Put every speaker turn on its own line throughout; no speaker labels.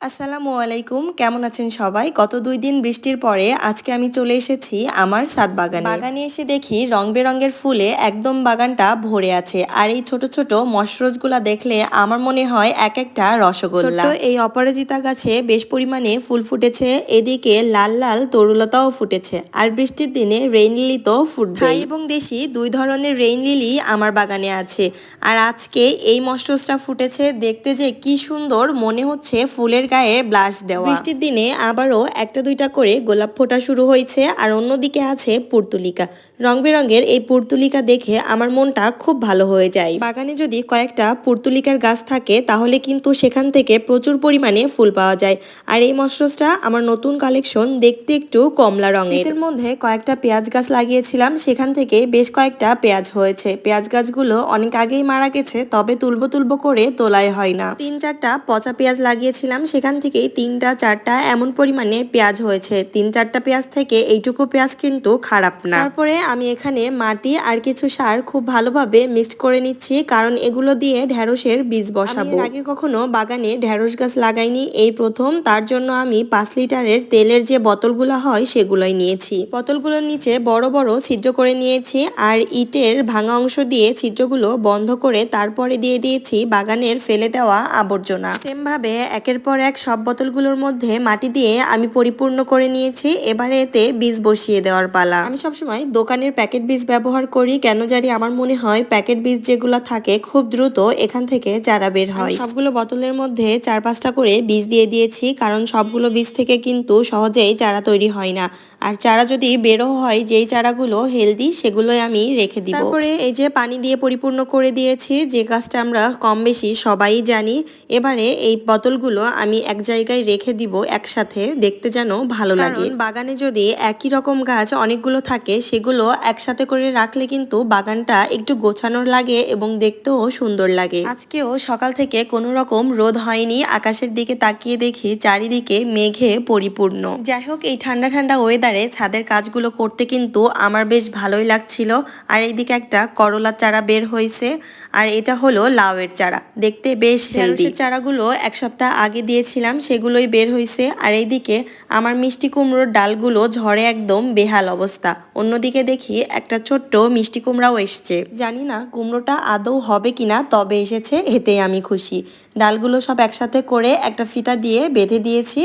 আসসালামু আলাইকুম কেমন আছেন সবাই? গত দুই দিন বৃষ্টির পরে আজকে আমি চলে এসেছি আমার সাত বাগানে। বাগানে এসে দেখি রং বেরঙের ফুলে একদম বাগানটা ভরে আছে আর এই ছোট ছোট মশরোজগুলা দেখলে আমার মনে হয় এক একটা রসগোল্লা। এই অপরাজিতা গাছে বেশ পরিমাণে ফুল ফুটেছে এদিকে লাল লাল তরুলতাও ফুটেছে আর বৃষ্টির দিনে রেইন লিলি তো ফুটবে এবং দেশি দুই ধরনের রেইন লিলি আমার বাগানে আছে আর আজকে এই মশরোজটা ফুটেছে দেখতে যে কি সুন্দর মনে হচ্ছে ফুলের গায়ে ব্লাশ দেওয়া। বৃষ্টির দিনে আবারও একটা দুইটা করে গোলাপ ফোটা শুরু হয়েছে আর অন্যদিকে আছে পুর্তুলিকা। রং বেরঙের এই পুর্তুলিকা দেখে আমার মনটা খুব ভালো হয়ে যায়। বাগানে যদি কয়েকটা পুর্তুলিকার গাছ থাকে তাহলে কিন্তু সেখান থেকে প্রচুর পরিমাণে ফুল পাওয়া যায়। আর এই মশরুসটা আমার নতুন কালেকশন দেখতে একটু কমলা রঙের। শীতের মধ্যে কয়েকটা পেঁয়াজ গাছ লাগিয়েছিলাম সেখান থেকে বেশ কয়েকটা পেঁয়াজ হয়েছে। পেঁয়াজ গাছগুলো অনেক আগেই মারা গেছে তবে তুলবো তুলবো করে তোলাই হয় না। তিন চারটা পচা পেঁয়াজ লাগিয়েছিলাম সেখান থেকেই তিনটা, চারটা এমন পরিমাণে পেঁয়াজ হয়েছে। তিন, চারটা পেঁয়াজ থেকে এইটুকু পেঁয়াজ কিন্তু খারাপ না। তারপরে আমি এখানে মাটি আর কিছু সার খুব ভালোভাবে মিক্সড করে নিচ্ছি, কারণ এগুলো দিয়ে ঢেঁড়সের বীজ বসাবো। আগে কখনো বাগানে ঢেঁড়স গাছ লাগাইনি। এই প্রথম, তার জন্য আমি পাঁচ লিটারের তেলের যে বোতলগুলো হয় সেগুলোই নিয়েছি। বোতলগুলোর নিচে বড় বড় ছিদ্র করে নিয়েছি আর ইটের ভাঙা অংশ দিয়ে ছিদ্রগুলো বন্ধ করে তারপরে দিয়ে দিয়েছি বাগানের ফেলে দেওয়া আবর্জনা। সেম ভাবে একের পর এক সব বোতলগুলোর মধ্যে মাটি দিয়ে আমি পরিপূর্ণ করে নিয়েছি। এবারে এতে বীজ বসিয়ে দেওয়ার পালা। আমি সবসময় দোকানের প্যাকেট বীজ ব্যবহার করি। কেন জানি আমার মনে হয় প্যাকেট বীজ যেগুলো থাকে খুব দ্রুত এখান থেকে চারা বের হয়। সবগুলো বোতলের মধ্যে চার পাঁচটা করে বীজ দিয়ে দিয়েছি, কারণ সবগুলো বীজ থেকে কিন্তু সহজেই চারা তৈরি হয় না। আর চারা যদি বেরো হয়, যেই চারাগুলো হেলদি, সেগুলোই আমি রেখে দিব। তারপরে এই যে পানি দিয়ে পরিপূর্ণ করে দিয়েছি, যে গাছটা আমরা কম বেশি সবাই জানি, এবারে এই বোতলগুলো আমি এক জায়গায় রেখে দিব একসাথে দেখতে যেন ভালো লাগে। বাগানে যদি একই রকম গাছ অনেকগুলো থাকে সেগুলো একসাথে করে রাখলে কিন্তু বাগানটা একটু গোছানোর লাগে এবং দেখতেও সুন্দর লাগে। আজকেও সকাল থেকে কোনো রকম রোদ হয়নি আকাশের দিকে তাকিয়ে দেখি চারিদিকে মেঘে পরিপূর্ণ। যাই হোক এই ঠান্ডা ঠান্ডা ওয়েদারে ছাদের কাজগুলো করতে কিন্তু আমার বেশ ভালোই লাগছিল। আর এইদিকে একটা করলার চারা বের হয়েছে আর এটা হলো লাউয়ের চারা। দেখতে বেশ হেলদি চারাগুলো এক সপ্তাহ আগে দিয়েছিলাম সেগুলোই বের হয়েছে আর এইদিকে আমার মিষ্টি কুমড়োর ডালগুলো ঝড়ে একদম বেহাল অবস্থা। অন্যদিকে দেখি একটা ছোট্ট মিষ্টি কুমড়াও এসছে। জানি না কুমড়োটা আদৌ হবে কিনা, তবে এসেছে এতে আমি খুশি। ডালগুলো সব একসাথে করে একটা ফিতা দিয়ে বেঁধে দিয়েছি,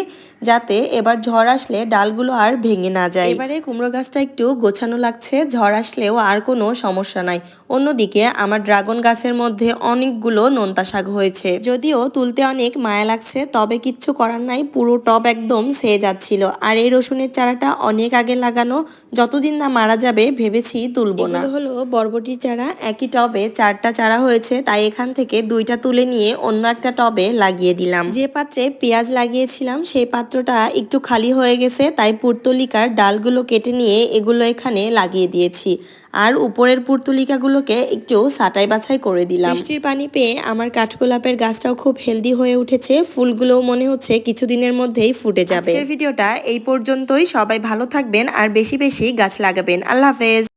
যাতে এবার ঝড় আসলে ডালগুলো আর ভেঙে না যায়। এবারে কুমড়ো গাছটা একটু গোছানো লাগছে, ঝড় আসলেও আর কোনো সমস্যা নাই। অন্যদিকে আমার ড্রাগন গাছের মধ্যে অনেকগুলো নোনতা শাক হয়েছে। যদিও তুলতে অনেক মায়া লাগছে, তবে কিচ্ছু করার নাই, পুরো টব একদম সেয়ে যাচ্ছিল। আর এই রসুনের চারাটা অনেক আগে লাগানো, যতদিন না মারা যাবে ভেবেছি তুলবো না। হলো বরবটির চারা, একই টবে চারটা চারা হয়েছে, তাই এখান থেকে দুইটা তুলে নিয়ে অন্য একটা টবে লাগিয়ে দিলাম। যে পাত্রে পেঁয়াজ লাগিয়েছিলাম, সেই পাত্রটা একটু খালি হয়ে গেছে, তাই পুর্তলিকার ডালগুলো কেটে নিয়ে এগুলো এখানে লাগিয়ে দিয়েছি। আর উপরের পুর্তলিকাগুলোকে একটু সাটাই বাছাই করে দিলাম। বৃষ্টির পানি পেয়ে আমার কাঠগোলাপের গাছটাও খুব হেলদি হয়ে উঠেছে ফুলগুলোও মনে হচ্ছে কিছুদিনের মধ্যেই ফুটে যাবে। ভিডিওটা এই পর্যন্তই। সবাই ভালো থাকবেন আর বেশি বেশি গাছ লাগাবেন। আল্লাহ হাফেজ।